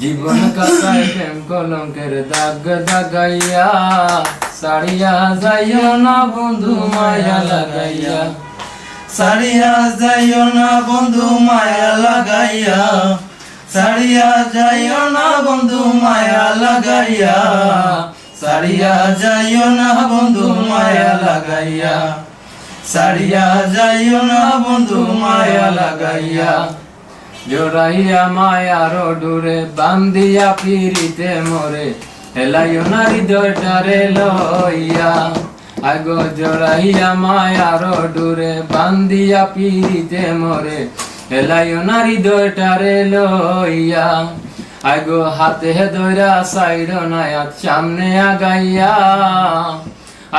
জীবন কাটায় প্রেম কলঙ্কের দাগ দাগাইয়া, সারিয়া যাইও না বন্ধু মায়া লাগাইয়া। সারিয়া যাইও না বন্ধু মায়া লাগাইয়া, সারিয়া যাইও না বন্ধু মায়া লাগাইয়া। সারিয়া যাইও না বন্ধু মায়া লাগাইয়া, সারিয়া যাইও না বন্ধু মায়া লাগাইয়া। জোরাইয়া মায়ার ডুরে বান্দিয়া পিরিতে মরে, হেলাইও না হৃদয়টারে লইয়া। আগো জোরাইয়া মায়ার ডুরে বান্দিয়া পিরিতে মরে, হেলাইও না হৃদয়টারে লইয়া। আগো হাতে দইরা সাইড নায়াত, সামনে আগাইয়া।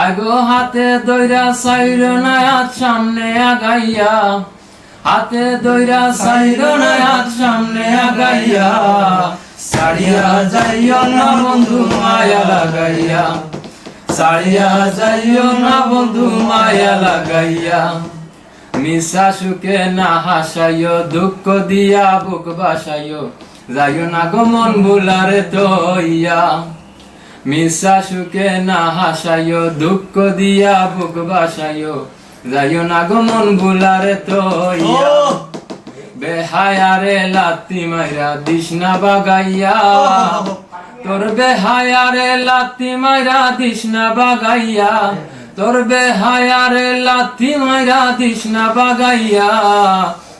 আগো হাতে দইরা সাইড নায়াত, সামনে আগাইয়া। হাতে দইরা সাইড নায়াত সামনে আগাইয়া, সারিয়া যাইও না বন্ধু মায়া লাগাইয়া, সারিয়া যাইও না বন্ধু মায়া লাগাইয়া। মিশা সুখে না হাসাইও, দুঃখ দিয়া বুক বাসাইও, যাইও না গো মন ভুলারে তইয়া। মিশা সুখে না হাসাইও, দুঃখ দিয়া বুক বাসাইও যাইও না গো মন ভুলারে তইয়া ও। বেহায়ারে লাত্তি মাইরা দিশনা বাগাইয়া। তোর বেহায়ারে লাত্তি মাইরা দিশনা বাগাইয়া। তোর বেহায়ারে লাত্তি মাইরা দিশনা বাগাইয়া।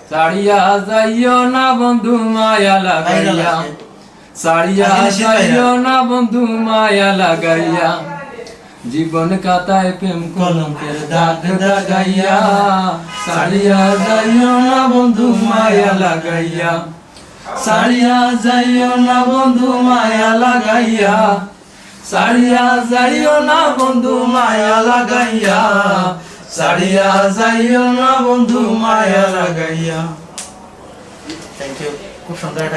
সারিয়া যাইও না বন্ধু মায়া লাগাইয়া। সারিয়া যাইও না বন্ধু মায়া লাগাইয়া। জীবন কাতায় প্রেম কলঙ্কের দাগ দাগাইয়া। সারিয়া যাইও না বন্ধু, মায়া লাগাইয়া। সারিয়া যাইও না বন্ধু, মায়া লাগাইয়া। সারিয়া যাইও না বন্ধু, মায়া লাগাইয়া। সারিয়া যাইও না বন্ধু, মায়া লাগাইয়া। থ্যাংক ইউ খুব সুন্দর